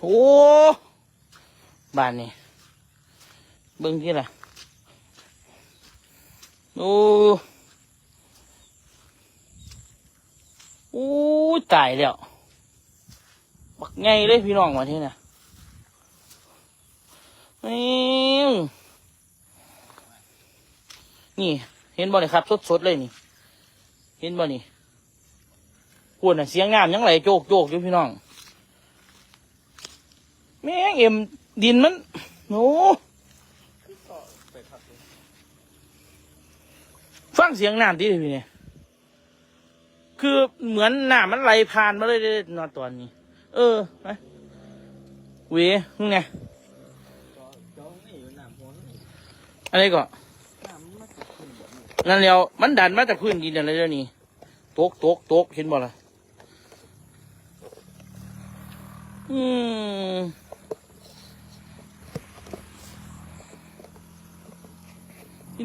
โอ้บ้านนี่เบิ่งที่ล่ะโอ้โอ้ตายแล้วบักไงเลยพี่น้องมาที่น่ะนี่นี่ เห็นบ่เนี่ยครับ สดๆเลยนี่ เห็นบ่นี่ปวดน่ะเสียงงามยังไหลโจกโจกอยู่พี่น้อง แม่งเอ็มดินมันโอ้ฟังเสียงน้ำดิพี่เนี่ยคือเหมือนน้ำมันไหลผ่านมาเลยเด้นอนตอนนี้ เออไปเวมึงไงอะไรก่อนนั่นแล้วมันดันมาจากพื้นดินอะไรเดี๋ยวนี้ตกตกตกเห็นบ่ล่ะอืม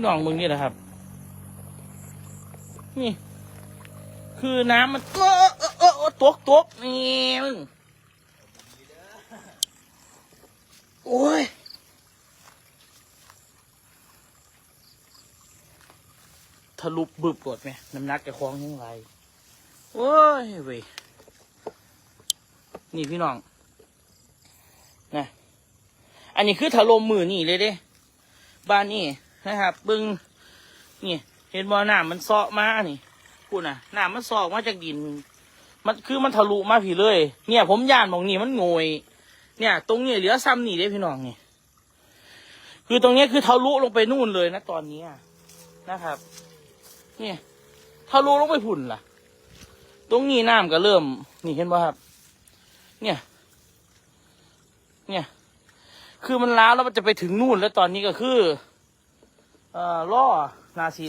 พี่น้องมึงนี่แหละครับ นี่ คือน้ำมันเออเออเออตกตกนี่มึงโอ้ยทะลุบึบกดไหมน้ำหนักจะคล้องยังไงโอ้ยเว้ยนี่พี่น้องนะอันนี้คือถล่มมือนี่เลยเด้ บ้านนี่ นะครับบึงนี่ เห็นบ่อน้ำมันเซาะมานี่พูดนะน้ำมันซาะมาจากดิน มันคือมันทะลุมาผีเลย เนี่ย ผมย่านมองนี่มันโงยเนี่ย ตรงนี้เหลือซ้ำนี่เด้พี่น้องนี่คือตรงนี้คือทะลุลงไปนู่นเลยนะตอนนี้นะครับเนี่ยทะลุลงไปพุ่นล่ะ ตรงนี้น้ำก็เริ่ม นี่เห็นบ่ครับ เนี่ย เนี่ย คือมันล้าแล้วมันจะไปถึงนู่นแล้วตอนนี้ก็คือ เอ่อล่อนาซี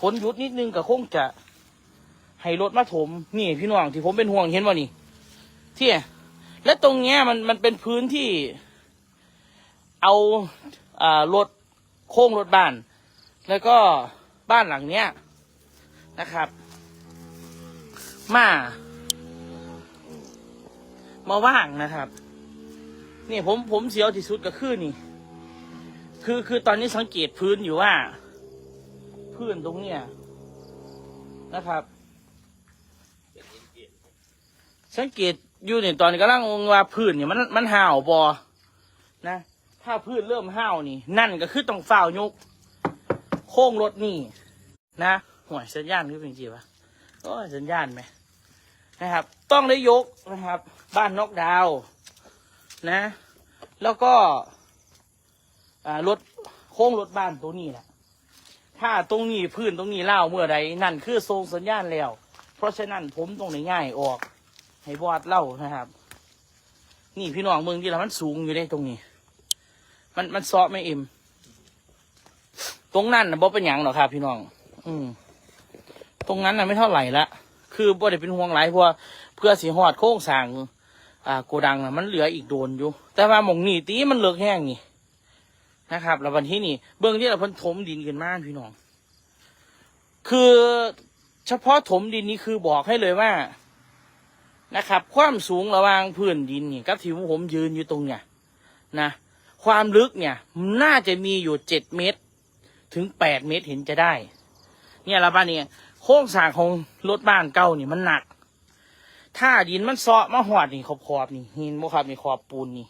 ฝนหยุดนิดนึงก็คงจะให้รถมาถม นี่ พี่น้องที่ผมเป็นห่วงเห็นว่านี่ที่และตรงเนี้ยมันมันเป็นพื้นที่ เอาอ่ารถโค้งรถบ้าน แล้วก็บ้านหลังเนี้ยนะครับ มามาว่างนะครับ นี่ผมผมเสียวที่สุดก็คือนี่ คือคือตอนนี้สังเกตพื้นอยู่ว่า พื้นตรงเนี้ยนะครับ สังเกตอยู่เนี่ยตอนนี้กำลังงงว่าพื้นเนี่ยมันมันห่าวบอนะ ถ้าพื้นเริ่มห่าวนี่ นั่นก็คือต้องฝ้าวยก โค้งรถนี่ นะห่วยสัญญาณคือเป็นจีวะโอ้ยสัญญาณไหมนะครับ ต้องได้ยกนะครับ บ้านนกดาว นะ แล้วก็ รถโค้งรถบ้านตัวนี้แหละถ้าตรงนี้พื้นตรงนี้เล่าเมื่อใดนั่นคือทรงสัญญาณแล้ว เพราะฉะนั้นผมตรงไหนง่ายออก ให้บอดเล่านะครับ นี่พี่น้องเมืองที่เรามันสูงอยู่ได้ตรงนี้ มันมันซอไม่เอ็มตรงนั้นนะบ่เป็นหยังหรอกครับ พี่น้อง อืม ตรงนั้นนะไม่เท่าไหร่ละคือบ่ได้เป็นห่วงหลายเพราะเพื่อสีหอดโค้งสางอ่าโกดังนะมันเหลืออีกโดนอยู่ แต่ว่าหมองนี่ตีมันเลิกแห้งนี่ นะครับ แล้ววันที่นี่เบื้องที่เราพิ่นถมดินกันมากพี่น้อง คือเฉพาะถมดินนี้คือบอกให้เลยว่านะครับ ความสูงระหว่างพื้นดินนี่กับที่ผมยืนอยู่ตรงเนี่ยนะความลึกเนี่ยน่าจะมีอยู่เจ็ดเมตร ถึงแปดเมตรเห็นจะได้ เนี่ยละบ้านเนี่ยโครงสร้างของรถบ้านเก่านี่มันหนัก ถ้าดินมันเซาะมาหอดนี่ขอบขอบนี่ห็นบ่ครับนี่ขอบปูนนี่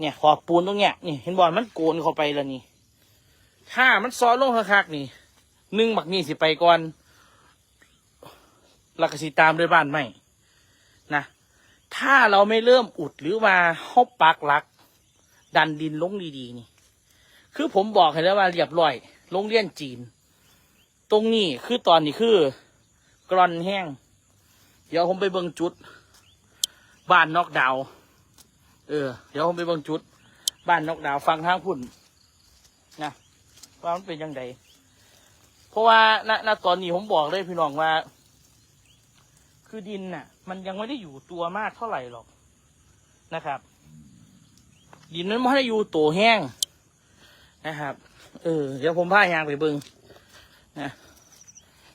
เนี่ยขอบปูนตรงเนี้ยนี่เห็นบอลมันโกนเข้าไปแล้วนี่ถ้ามันซ้อนลงคักๆนี่หนึ่งบักนี่สิไปก่อนล้วก็สิตามด้วยบ้านไม่นะถ้าเราไม่เริ่มอุดหรือว่าฮอบปักหลัก ดันดินลงดีๆนี่ คือผมบอกให้แล้วว่าเรียบร้อยโรงเรียนจีน ตรงนี้คือตอนนี้คือกรอนแห้ง เดี๋ยวผมไปเบิ่งจุด บ้านนอกดาว เออ เดี๋ยวผมไปเบิ่งจุด บ้านนกดาวฟังทางพุ่นนะว่ามันเป็นยังไงเพราะว่าณณตอนนี้ผมบอกเลยพี่น้องว่า คือดินน่ะ มันยังไม่ได้อยู่ตัวมากเท่าไหร่หรอกนะครับ ดินมันไม่ได้อยู่ตัวแห้งนะครับ เออ เดี๋ยวผมพายางไปเบิงนะ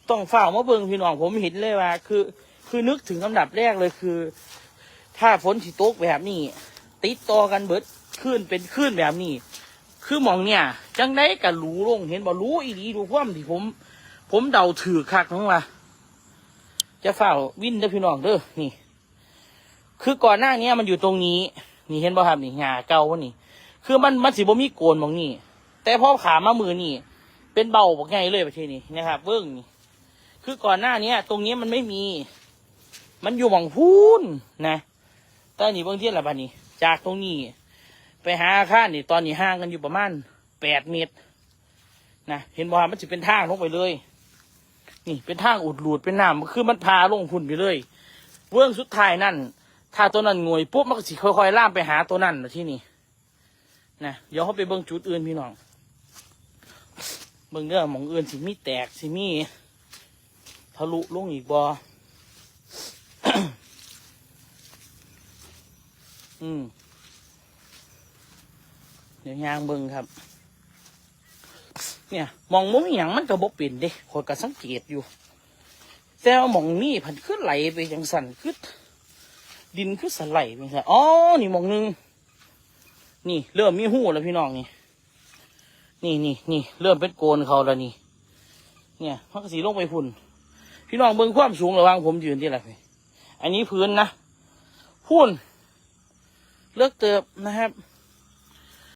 ต้องเฝ้ามาเบิงพี่น้องผมเห็นเลยว่า คือ คือนึกถึงลำดับแรกเลยคือ ถ้าฝนสิตกแบบนี้ ติดต่อกันเบิดขึ้นเป็นขึ้นแบบนี้ คือมองเนี่ย จังได้กับรู้ลงเห็นบ่รู้อีหลีดูความที่ผม ผมเดาถือคักทั้งว่าจะเฝ้าวินเด้อพี่น้องเด้อนี่ คือก่อนหน้านี้มันอยู่ตรงนี้ นี่เห็นบ่ครับนี่หญ้าเก่าวะนี่ คือมันมันสิบ่มีโกนมองนี่ แต่พอขามามือนี่ เป็นเบาบอกไงเลยประเทศนี้นะครับเบิ้งนี่คือก่อนหน้านี้ตรงนี้มันไม่มี มันอยู่หมองพูนนะแตอนนี้เบื้องเทียนละบ้านี้ จากตรงนี้ ไปหาอาคารนี่ตอนนี้ห่างกันอยู่ประมาณแปดเมตรนะเห็นบ่ครับมันจะเป็นทางลงไปเลย นี่เป็นทางอุดหลูดเป็นน้ำคือมันพาลงพุ่นไปเลยเบื้องสุดท้ายนั่น ถ้าตัวนั้นงวยปุ๊บมันก็สิค่อยๆล่ามไปหาตัวนั้นที่นี่นะเดี๋ยวเขาไปเบิ้งจุดอื่นพี่น้องเบิ่งเด้อมองอื่นสิมีแตกสิมีทะลุลงอีกบอ อืมเดี๋ยวยางเบิ่งครับ เนี่ย มองมุ้งอย่างมันก็บกเป็นเด้คอยก็สังเกตอยู่ แต่ว่ามองนี่พันขึ้นไหลไปจังสันขึ้นดินขึ้นสไลด์ไปจังสันอ๋อ นี่มองหนึ่งนี่ เริ่มมีหูแล้วพี่น้องนี่นี่นี่นี่เริ่มเป็นโกนเขาแล้วนี่ เนี่ยมักสีลงไปพุ่น พี่น้องเบิ่งความสูงระหว่างผมยืนที่ไรอันนี้พื้นนะพุ่น เลือกเติบนะครับ